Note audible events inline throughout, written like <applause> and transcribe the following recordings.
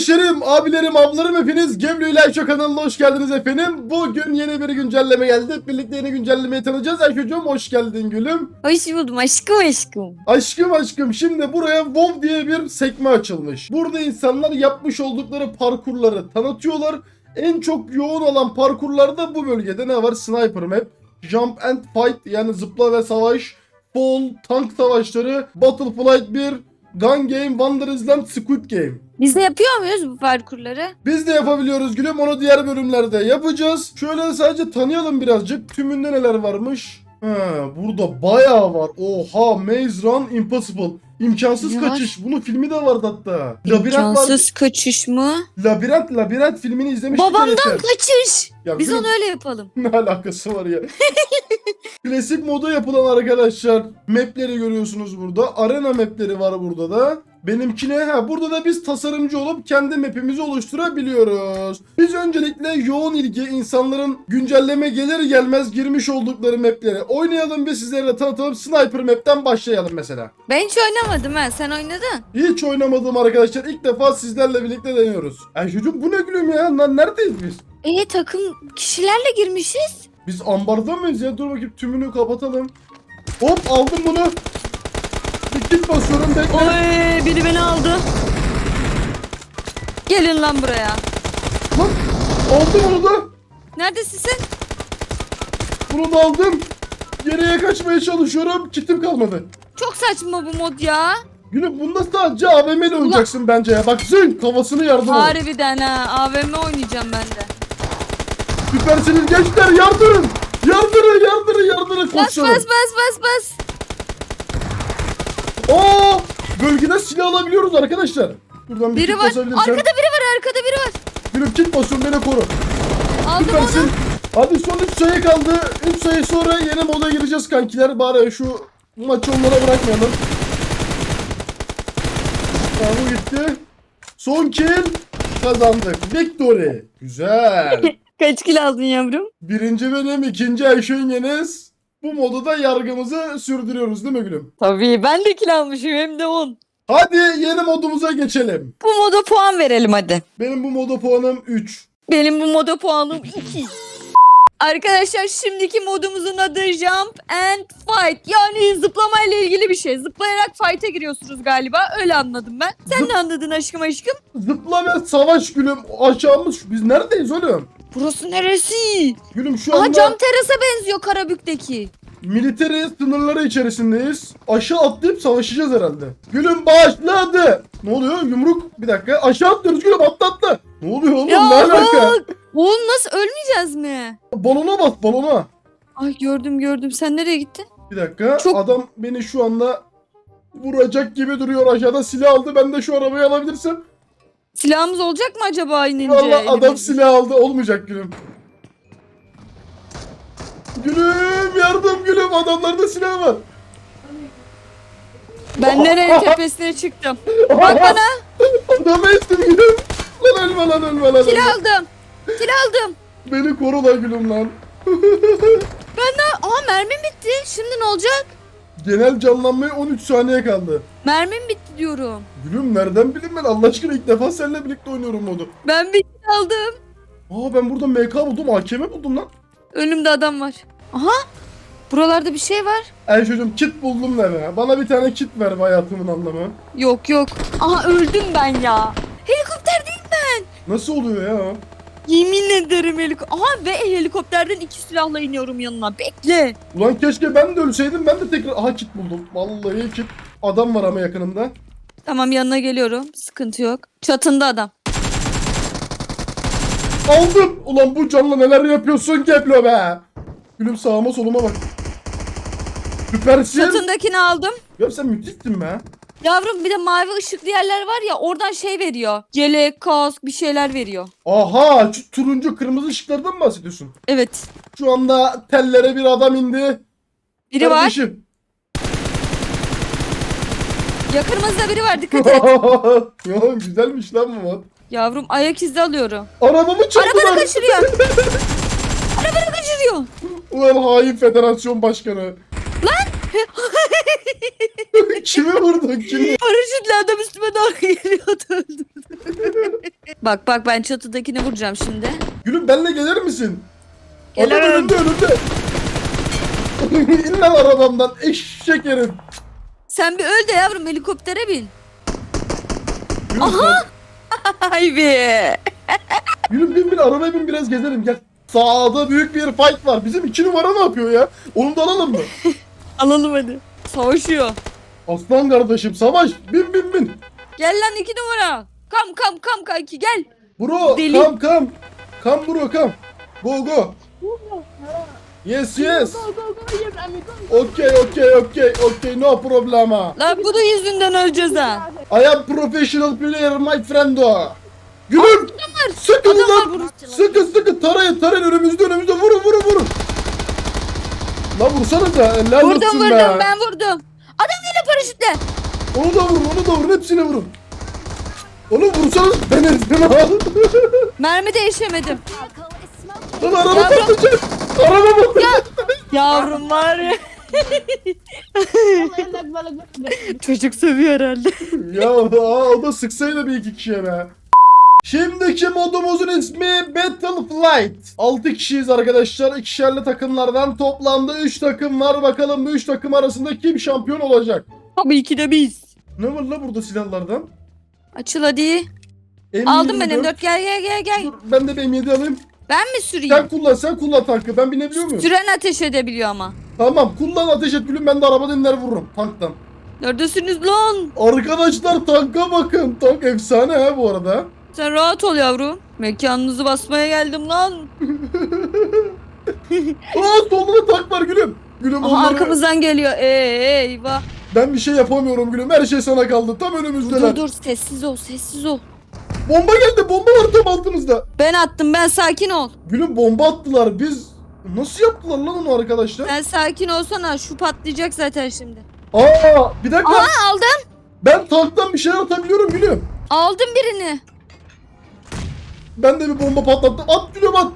Kardeşlerim, abilerim, ablarım hepiniz Gemli ile kanalına hoş geldiniz efendim. Bugün yeni bir güncelleme geldi. Hep birlikte yeni güncellemeyi tanıyacağız. Ayşe'cim hoş geldin gülüm. Hoş buldum aşkım aşkım. Aşkım aşkım şimdi buraya WoW diye bir sekme açılmış. Burada insanlar yapmış oldukları parkurları tanıtıyorlar. En çok yoğun olan parkurlarda bu bölgede ne var? Sniper map, Jump and Fight yani zıpla ve savaş, Fall, tank savaşları, Battleflight 1, Gun Game, Wonder Island, Squid Game. Biz de yapıyor muyuz bu parkurları? Biz de yapabiliyoruz gülüm. Onu diğer bölümlerde yapacağız. Şöyle sadece tanıyalım birazcık. Tümünde neler varmış? Ha, burada bayağı var. Oha Maze Run Impossible. İmkansız var? kaçış. Bunun filmi de vardı hatta. Labirent var. İmkansız kaçış mı? Labirent, labirent filmini izlemiştik. ya Babamdan kaçış. Ya Biz gülüm, onu öyle yapalım. <laughs> ne alakası var ya? <laughs> Klasik moda yapılan arkadaşlar mapleri görüyorsunuz burada. Arena mapleri var burada da. Benimkine ha burada da biz tasarımcı olup kendi mapimizi oluşturabiliyoruz. Biz öncelikle yoğun ilgi insanların güncelleme gelir gelmez girmiş oldukları mapleri oynayalım ve sizlere de tanıtalım. Sniper map'ten başlayalım mesela. Ben hiç oynamadım ha. Sen oynadın. Hiç oynamadım arkadaşlar. İlk defa sizlerle birlikte deniyoruz. Ay çocuğum bu ne gülüm ya? Lan neredeyiz biz? E takım kişilerle girmişiz. Biz ambarda mıyız ya? Dur bakayım tümünü kapatalım. Hop aldım bunu. Kit basıyorum bekle. Oy biri beni aldı. Gelin lan buraya. Lan aldım onu da. Neredesin sen? Bunu da aldım. Geriye kaçmaya çalışıyorum. Kitim kalmadı. Çok saçma bu mod ya. Gülüm bunda sadece AVM ile oynayacaksın bence ya. Bak zın kafasını yardım al. Harbiden ha. AVM oynayacağım ben de. Süpersiniz gençler yardırın. Yardırın yardırın yardırın Bas bas bas bas bas. Aa, bölgede silah alabiliyoruz arkadaşlar. Buradan bir Biri var. Arkada biri var arkada biri var. Gülüm kit basıyorum beni koru. Aldım onu. Süpersin. Hadi son 3 sayı kaldı. 3 sayı sonra yeni moda gireceğiz kankiler. Bari şu maçı onlara bırakmayalım. Tamam bu gitti. Son kill. Kazandık. Victory. Güzel. <laughs> Kaç kilo aldın yavrum? Birinci benim, ikinci Ayşe Yengeniz. Bu modu da yargımızı sürdürüyoruz değil mi gülüm? Tabii ben de kilo almışım hem de 10. Hadi yeni modumuza geçelim. Bu moda puan verelim hadi. Benim bu moda puanım 3. Benim bu moda puanım 2. Arkadaşlar şimdiki modumuzun adı Jump and Fight. Yani zıplama ile ilgili bir şey. Zıplayarak fight'a giriyorsunuz galiba. Öyle anladım ben. Sen ne anladın aşkım aşkım? Zıpla ve savaş gülüm. Aşağımız. Biz neredeyiz oğlum? Burası neresi? Gülüm şu Aha anda... cam terasa benziyor Karabük'teki. Militeri sınırları içerisindeyiz. Aşağı atlayıp savaşacağız herhalde. Gülüm başladı. Ne oluyor? Yumruk. Bir dakika. Aşağı atlıyoruz gülüm atla atla. Ne oluyor oğlum? Ne alaka? bak. Oğlum nasıl ölmeyeceğiz mi? Balona bas balona. Ay gördüm gördüm. Sen nereye gittin? Bir dakika. Çok- Adam beni şu anda vuracak gibi duruyor aşağıda. Silah aldı. Ben de şu arabayı alabilirsem. Silahımız olacak mı acaba inince? Valla adam elimizde? silah aldı. Olmayacak gülüm. Gülüm yardım gülüm. Adamlarda silah var. Ben <laughs> nerenin tepesine çıktım. Bak <laughs> bana. Adamı ezdim gülüm. Lan ölme lan ölme lan. Kil ölme. aldım. Kil aldım. Beni koru lan gülüm lan. <laughs> Ben de... Aa mermim bitti. Şimdi ne olacak? Genel canlanmaya 13 saniye kaldı. Mermim bitti diyorum. Gülüm nereden bileyim ben Allah aşkına ilk defa seninle birlikte oynuyorum modu. Ben bir kil aldım. Aa ben burada MK buldum AKM buldum lan. Önümde adam var. Aha. Buralarda bir şey var. Ay çocuğum kit buldum ne be. Bana bir tane kit ver be hayatımın anlamı. Yok yok. Aha öldüm ben ya. Helikopter değil ben. Nasıl oluyor ya? Yemin ederim helikopter. Aha ve helikopterden iki silahla iniyorum yanına. Bekle. Ulan keşke ben de ölseydim ben de tekrar... Aha kit buldum. Vallahi kit. Adam var ama yakınımda. Tamam yanına geliyorum. Sıkıntı yok. Çatında adam. Aldım. Ulan bu canla neler yapıyorsun Keplo be. Gülüm sağıma soluma bak. Süpersin. Çatındakini aldım. Ya sen müthişsin be. Yavrum bir de mavi ışıklı yerler var ya oradan şey veriyor. Yelek, kask bir şeyler veriyor. Aha şu turuncu kırmızı ışıklardan mı bahsediyorsun? Evet. Şu anda tellere bir adam indi. Biri var. Kardeşim. Yakınımızda biri var dikkat et. <laughs> ya güzelmiş lan bu mod. Yavrum ayak izi alıyorum. Arabamı çaldılar. Arabanı kaçırıyor. <laughs> Arabanı kaçırıyor. Ulan hain federasyon başkanı. Lan! <laughs> Kimi vurdun kimi? Paraşütle adam üstüme doğru geliyordu öldürdü. <laughs> Bak bak ben çatıdakini vuracağım şimdi. Gülüm benle gelir misin? Adam Gelirim. önümde önümde. İn lan arabamdan eşek herif. Sen bir öl de yavrum helikoptere bin. Gülüm, Aha! <laughs> Ay be. Gülüm bin bin arabaya bin biraz gezelim gel. Sağda büyük bir fight var. Bizim iki numara ne yapıyor ya? Onu da alalım mı? <laughs> Alalım hadi. Savaşıyor. Aslan kardeşim savaş. Bin bin bin. Gel lan iki numara. Kam kam kam kanki gel. Bro Deli. come come. Come bro come. Go go. Yes yes. Okay okay okay okay no problema. Lan bu da yüzünden öleceğiz ha. I am professional player my friendo. Gülüm. Sıkın Adam var lan. Sıkın sıkın tarayın tarayın önümüzde önümüzde vurun vurun vurun. Lan vursana da helal Vurdum olsun vurdum be. ben vurdum. Adam geliyor paraşütle. Onu da vurun onu da vurun hepsine vurun. Onu vursanız ben ezdim ha. <laughs> Mermi değişemedim. Lan araba Yavrum. patlayacak. Araba patlayacak. <laughs> Yavrum var ya. Çocuk sövüyor herhalde. ya aa, o da sıksaydı bir iki kişiye be. Şimdiki modumuzun ismi Battle Flight. 6 kişiyiz arkadaşlar. İkişerli takımlardan toplamda 3 takım var. Bakalım bu 3 takım arasında kim şampiyon olacak? Tabii ki de biz. Ne var la burada silahlardan? Açıl hadi. M24. Aldım ben M4 gel gel gel gel. Dur, ben de bir M7 alayım. Ben mi Sen süreyim? kullan sen kullan tankı. Ben binebiliyor muyum? Süren ateş edebiliyor ama. Tamam kullan ateş et gülüm ben de araba dinler vururum tanktan. Neredesiniz lan? Arkadaşlar tanka bakın. Tank efsane ha bu arada. Sen rahat ol yavrum. Mekanınızı basmaya geldim lan. <laughs> Aa solda da tank var gülüm. Gülüm Aha onları... arkamızdan geliyor. Ee, eyvah. Ben bir şey yapamıyorum gülüm. Her şey sana kaldı. Tam önümüzdeler. Dur dur sessiz ol sessiz ol. Bomba geldi. Bomba var tam altımızda. Ben attım ben sakin ol. Gülüm bomba attılar. Biz nasıl yaptılar lan onu arkadaşlar? Sen sakin olsana şu patlayacak zaten şimdi. Aa bir dakika. Aa aldım. Ben tanktan bir şey atabiliyorum gülüm. Aldım birini. Ben de bir bomba patlattım. At gülüm at.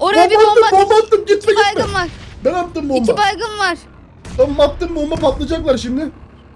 Oraya bir attım, bomba. bomba attım. Gitme İki gitme. baygın var. Ben attım bomba. İki baygın var. Tamam attım bomba patlayacaklar şimdi.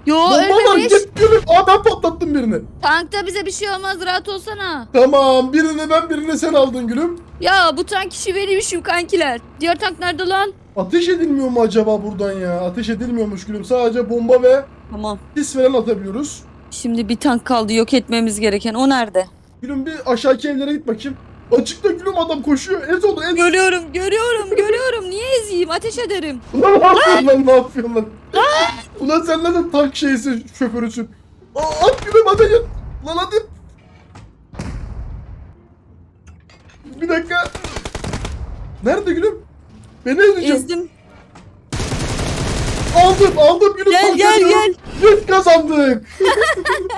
Yo bomba var ölmemiş. git gülüm. Aa ben patlattım birini. Tankta bize bir şey olmaz rahat olsana. Tamam birini ben birini sen aldın gülüm. Ya bu tank işi benim kankiler. Diğer tank nerede lan? Ateş edilmiyor mu acaba buradan ya? Ateş edilmiyormuş gülüm. Sadece bomba ve Tamam. sis falan atabiliyoruz. Şimdi bir tank kaldı yok etmemiz gereken. O nerede? Gülüm bir aşağıki evlere git bakayım. Açıkta gülüm adam koşuyor. Ez onu ez. Görüyorum, görüyorum, görüyorum. Niye ezeyim? Ateş ederim. Ulan ne yapıyorsun lan ne yapıyorsun lan? Ulan sen ne tank şeysi şoförüsün. Aa, at gülüm hadi git. Lan hadi. Bir dakika. Nerede gülüm? Beni ezeceğim. Ezdim. Aldım aldım gülüm. Gel gel gel. Biz kazandık. <laughs>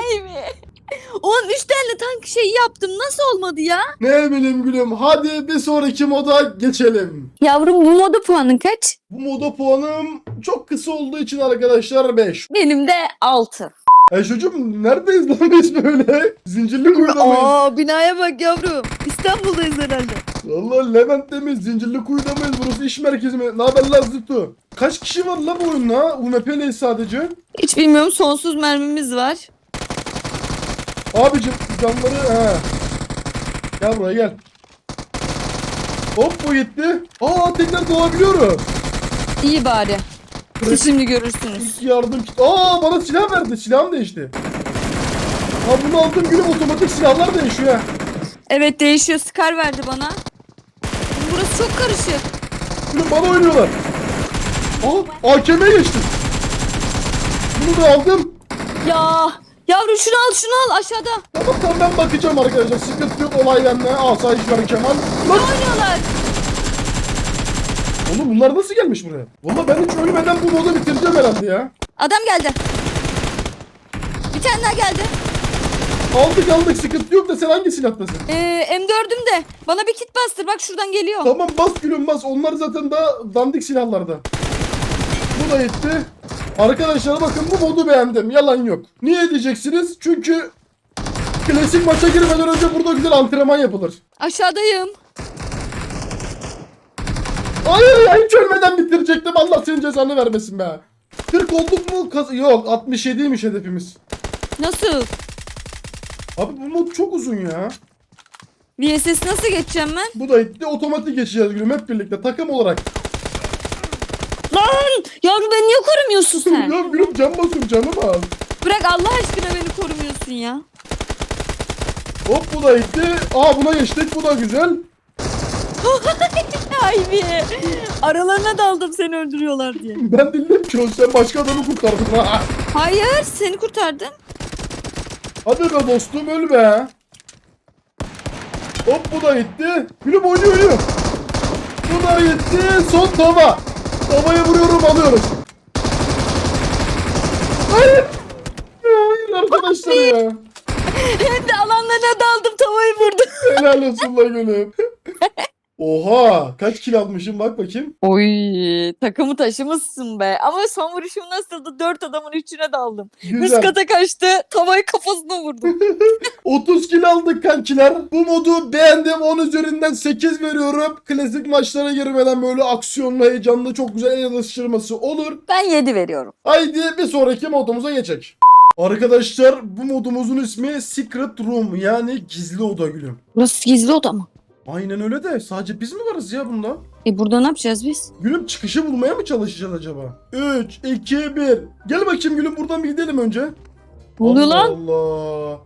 Oğlum üç tane tank şeyi yaptım. Nasıl olmadı ya? Ne bileyim gülüm. Hadi bir sonraki moda geçelim. Yavrum bu moda puanın kaç? Bu moda puanım çok kısa olduğu için arkadaşlar 5. Benim de 6. E çocuğum neredeyiz lan biz böyle? Zincirli kuyuda mıyız? Aa binaya bak yavrum. İstanbul'dayız herhalde. Valla Levent'te miyiz? Zincirli kuyuda mıyız? Burası iş merkezi mi? Ne haber lan Zıttu? Kaç kişi var la bu oyunda? UMP'leyiz sadece. Hiç bilmiyorum sonsuz mermimiz var. Abicim canları he. Gel buraya gel. Hop bu gitti. Aa tekrar doğabiliyoruz. İyi bari. Siz şimdi görürsünüz. İlk yardım kit. Aa bana silah verdi. Silahım değişti. Ha bunu aldım gülüm otomatik silahlar değişiyor ha. Evet değişiyor. Scar verdi bana. Burası çok karışık. Gülüm bana oynuyorlar. Aa AKM'ye geçtim. Bunu da aldım. Ya yavrum şunu al şunu al aşağıda. Tamam tamam ben bakacağım arkadaşlar. Sıkıntı yok olay bende. Asayiş ver Kemal. Lan Ne oynuyorlar? oğlum bunlar nasıl gelmiş buraya? Valla ben hiç ölmeden bu modu bitireceğim herhalde ya. Adam geldi. Bir tane daha geldi. Aldık aldık sıkıntı yok da sen hangi silahtasın? Ee, M4'üm de. Bana bir kit bastır. Bak şuradan geliyor. Tamam bas gülüm bas. Onlar zaten daha dandik silahlarda. Bu da gitti. Arkadaşlar bakın bu modu beğendim. Yalan yok. Niye diyeceksiniz? Çünkü klasik maça girmeden önce burada güzel antrenman yapılır. Aşağıdayım. Hayır ya hiç ölmeden bitirecektim. Allah senin cezanı vermesin be. 40 olduk mu? Kaz- Yok 67'ymiş hedefimiz. Nasıl? Abi bu mod çok uzun ya. VSS nasıl geçeceğim ben? Bu da gitti. Otomatik geçeceğiz gülüm hep birlikte takım olarak. Lan! Yavrum beni niye korumuyorsun sen? ya gülüm can basıyorum canım az. Bırak Allah aşkına beni korumuyorsun ya. Hop bu da gitti. Aa buna geçtik. Bu da güzel. <laughs> Ay bir. Aralarına daldım seni öldürüyorlar diye. <laughs> Ben dinledim ki o sen başka adamı kurtardın. <laughs> Hayır seni kurtardım. Hadi be dostum öl be. Hop bu da gitti. Gülüm oynuyor oynuyor. Bu da gitti. Son tava. Tavayı vuruyorum alıyoruz. Hayır. Hayır arkadaşlar ya. <laughs> Hem de alanlarına daldım tavayı vurdum. Helal olsun lan gülüm. <laughs> Oha kaç kill almışım bak bakayım. Oy takımı taşımışsın be. Ama son vuruşum nasıldı? Dört adamın üçüne daldım. Üst Güzel. kata kaçtı. Tavayı kafasına vurdum. 30 <laughs> kill aldık kankiler. Bu modu beğendim. 10 üzerinden 8 veriyorum. Klasik maçlara girmeden böyle aksiyonlu, heyecanlı, çok güzel el alıştırması olur. ben yedi veriyorum. Haydi bir sonraki modumuza geçek. Arkadaşlar bu modumuzun ismi Secret Room yani gizli oda gülüm. Burası gizli oda mı? Aynen öyle de sadece biz mi varız ya bunda? E burada ne yapacağız biz? Gülüm çıkışı bulmaya mı çalışacağız acaba? 3, 2, 1. Gel bakayım gülüm buradan bir gidelim önce. Ne oluyor Allah lan? Allah.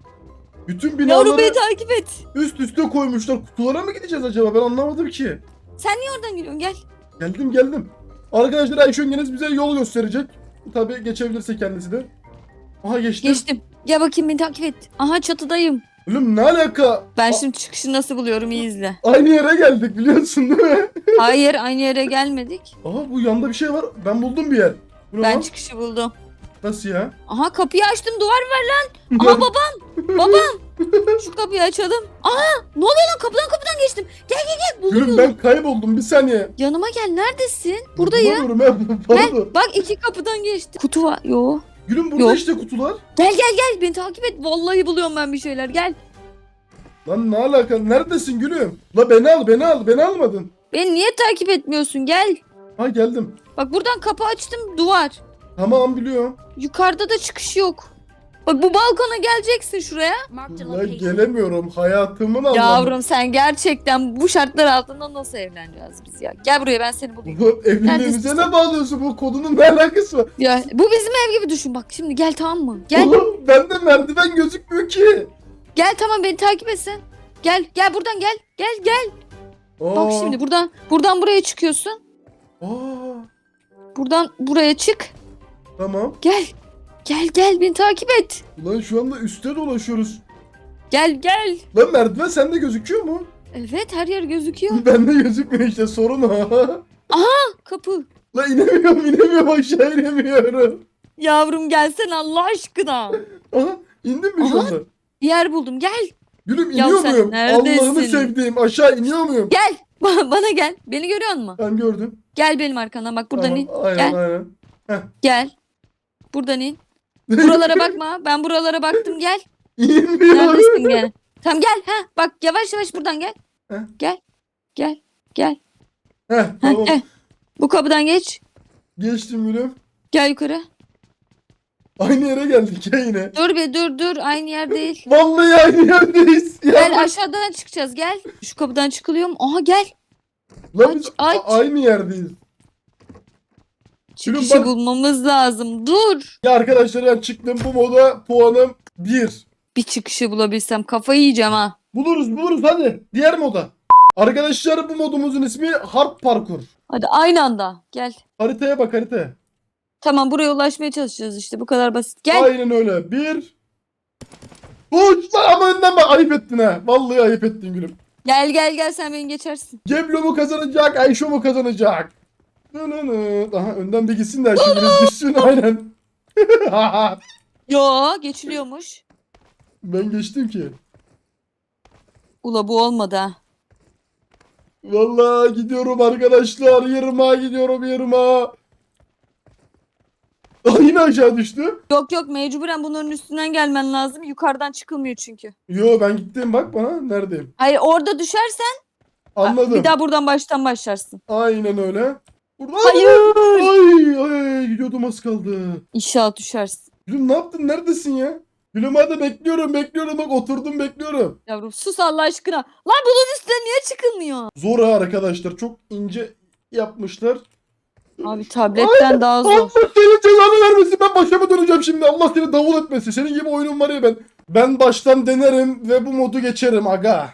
Bütün Yavrum binaları beni takip et. üst üste koymuşlar. Kutulara mı gideceğiz acaba? Ben anlamadım ki. Sen niye oradan geliyorsun? Gel. Geldim geldim. Arkadaşlar Ayşe Öngeniz bize yol gösterecek. Tabii geçebilirse kendisi de. Aha geçtim. Geçtim. Gel bakayım beni takip et. Aha çatıdayım. Oğlum ne alaka? Ben şimdi çıkışı nasıl buluyorum iyi izle. Aynı yere geldik biliyorsun değil mi? <laughs> Hayır aynı yere gelmedik. Aha bu yanda bir şey var. Ben buldum bir yer. Bu ne Ben çıkışı buldum. Nasıl ya? Aha kapıyı açtım duvar ver lan. <laughs> Aha babam. Babam. Şu kapıyı açalım. Aha ne oluyor lan kapıdan kapıdan geçtim. Gel gel gel buldum Gülüm yolu. ben kayboldum bir saniye. Yanıma gel neredesin? Buradayım. Bulamıyorum ha, Gel Pardon. bak iki kapıdan geçti. Kutu var. Yo. Gülüm burada Yok. işte kutular. Gel gel gel beni takip et. Vallahi buluyorum ben bir şeyler. Gel. Lan ne alaka? Neredesin gülüm? La beni al beni al. Beni almadın. Beni niye takip etmiyorsun? Gel. Ha geldim. Bak buradan kapı açtım duvar. Tamam biliyorum. Yukarıda da çıkış yok. Bak bu balkona geleceksin şuraya. La gelemiyorum. Hayatımın anlamı. Yavrum sen gerçekten bu şartlar altında nasıl evleneceğiz biz ya? Gel buraya ben seni bulayım. Bu evliliğimize ne bağlıyorsun? Bu kodunun ne alakası var? Ya bu bizim ev gibi düşün bak. Şimdi gel tamam mı? Gel. Oğlum bende merdiven gözükmüyor ki. Gel tamam beni takip et sen. Gel gel buradan gel. Gel gel. Bak Aa, şimdi buradan buradan buraya çıkıyorsun. Aa, Buradan buraya çık. tamam. Gel. Gel gel beni takip et. Lan şu anda üstte dolaşıyoruz. Gel gel. Lan merdiven sende gözüküyor mu? Evet her yer gözüküyor. <laughs> Bende gözükmüyor işte sorun o. Kapı. Lan inemiyorum inemiyorum aşağı inemiyorum. Yavrum gelsen Allah aşkına. Aha indim mi şu Aha. anda? Bir yer buldum gel. Gülüm Ya iniyor sen muyum? neredesin? Allah'ını sevdiğim aşağı iniyor muyum? Gel. <laughs> Ba- Bana gel. Beni görüyor musun? Ben gördüm. Gel benim arkandan bak buradan Tamam, in. Aynen Gel. aynen. Gel. Buradan in. Buralara bakma. Ben buralara baktım gel. İnmiyor. Neredesin gel. Tamam gel. Ha bak yavaş yavaş buradan gel. Heh. Gel. Gel. Gel. Heh, Ha, tamam. gel. Bu kapıdan geç. Geçtim gülüm. Gel yukarı. Aynı yere geldik ya yine. Dur be dur dur. Aynı yer değil. Vallahi aynı yerdeyiz. Ya Gel aşağıdan çıkacağız gel. Şu kapıdan çıkılıyor mu? Aha gel. Lan aç, biz aç. a- aynı yerdeyiz. Çıkışı bak- bulmamız lazım. Dur. Ya arkadaşlar ben çıktım bu moda puanım 1. Bir çıkışı bulabilsem kafayı yiyeceğim ha. Buluruz buluruz hadi. Diğer moda. Arkadaşlar bu modumuzun ismi Hard Parkur. Hadi aynı anda. Gel. Haritaya bak haritaya. Tamam buraya ulaşmaya çalışacağız işte. Bu kadar basit. Gel. Aynen öyle. Bir. Uç lan ama önden bak ayıp ettin ha. Vallahi ayıp ettin gülüm. Gel gel gel sen beni geçersin. Geblo mu kazanacak, Ayşe mu kazanacak? Daha önden bir gitsin de her şey biraz düşsün aynen. Yo geçiliyormuş. ben geçtim ki. Ula bu olmadı ha. Vallahi gidiyorum arkadaşlar. Yırmağa gidiyorum yırmağa. Ah yine aşağı düştü. Yok yok mecburen bunların üstünden gelmen lazım. Yukarıdan çıkılmıyor çünkü. Yo ben gittim bak bana neredeyim. Hayır orada düşersen Anladım. bir daha buradan baştan başlarsın. Aynen öyle. Burada Hayır. Ay ay gidiyordum az kaldı. İnşallah düşersin. Gülüm ne yaptın neredesin ya? Gülüm hadi bekliyorum bekliyorum bak oturdum bekliyorum. Yavrum sus Allah aşkına. Lan bunun üstüne niye çıkılmıyor? Zor ha arkadaşlar çok ince yapmışlar. Abi tabletten daha zor. Allah senin cezanı vermesin ben başa döneceğim şimdi Allah seni davul etmesin. Senin gibi oyunum var ya ben. Ben baştan denerim ve bu modu geçerim aga.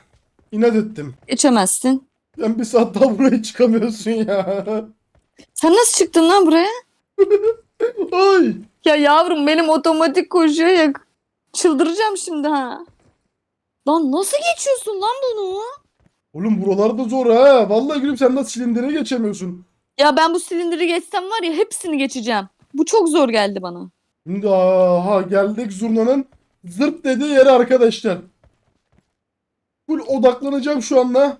İnat ettim. Geçemezsin. Sen bir saat daha buraya çıkamıyorsun ya. Sen nasıl çıktın lan buraya? <laughs> Ay. Ya yavrum benim otomatik koşuyor ya. Çıldıracağım şimdi ha. Lan nasıl geçiyorsun lan bunu? Oğlum buralarda zor ha. Vallahi gülüm sen nasıl silindire geçemiyorsun. Ya ben bu silindiri geçsem var ya hepsini geçeceğim. Bu çok zor geldi bana. Şimdi aha geldik zurnanın zırt dediği yere arkadaşlar. Full odaklanacağım şu anda.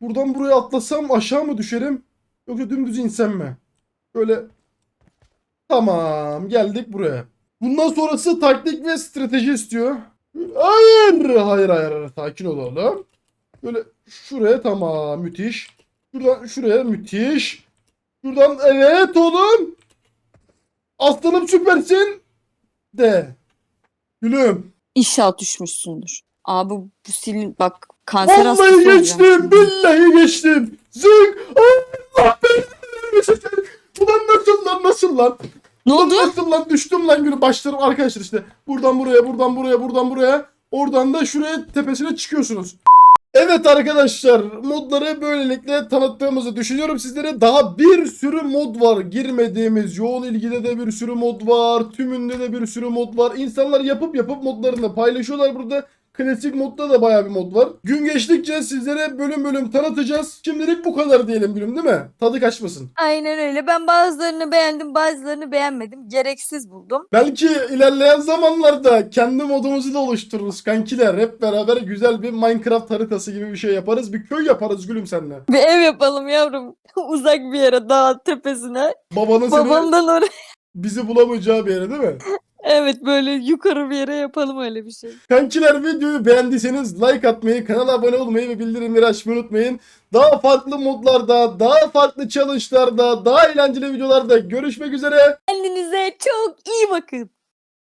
Buradan buraya atlasam aşağı mı düşerim? Yoksa dümdüz insem mi? Böyle tamam geldik buraya. Bundan sonrası taktik ve strateji istiyor. Hayır hayır hayır, hayır. sakin ol oğlum. Böyle şuraya tamam müthiş. Şuradan şuraya müthiş. Şuradan evet oğlum. Aslanım süpersin. De. Gülüm. İnşaat düşmüşsündür. Abi bu silin bak kanser hastası Vallahi olacağım geçtim. Billahi geçtim. Zık. Allah vermesin. Ulan nasıl lan nasıl lan? Ne oldu? nasıl lan düştüm lan gülüm. Başlarım arkadaşlar işte. Buradan buraya buradan buraya buradan buraya. Oradan da şuraya tepesine çıkıyorsunuz. Evet arkadaşlar modları böylelikle tanıttığımızı düşünüyorum sizlere. Daha bir sürü mod var. Girmediğimiz yoğun ilgide de bir sürü mod var. Tümünde de bir sürü mod var. İnsanlar yapıp yapıp modlarını paylaşıyorlar burada. Klasik modda da bayağı bir mod var. Gün geçtikçe sizlere bölüm bölüm tanıtacağız. Şimdilik bu kadar diyelim gülüm değil mi? Tadı kaçmasın. Aynen öyle. Ben bazılarını beğendim, bazılarını beğenmedim. Gereksiz buldum. Belki ilerleyen zamanlarda kendi modumuzu da oluştururuz kankiler. Hep beraber güzel bir Minecraft haritası gibi bir şey yaparız. Bir köy yaparız gülüm seninle. Bir ev yapalım yavrum. <laughs> Uzak bir yere, dağ tepesine. Babanın seni oraya. bizi bulamayacağı bir yere değil mi? <laughs> Evet böyle yukarı bir yere yapalım öyle bir şey. Kankiler videoyu beğendiyseniz like atmayı, kanala abone olmayı ve bildirimleri açmayı unutmayın. Daha farklı modlarda, daha farklı challenge'larda, daha eğlenceli videolarda görüşmek üzere. Kendinize çok iyi bakın.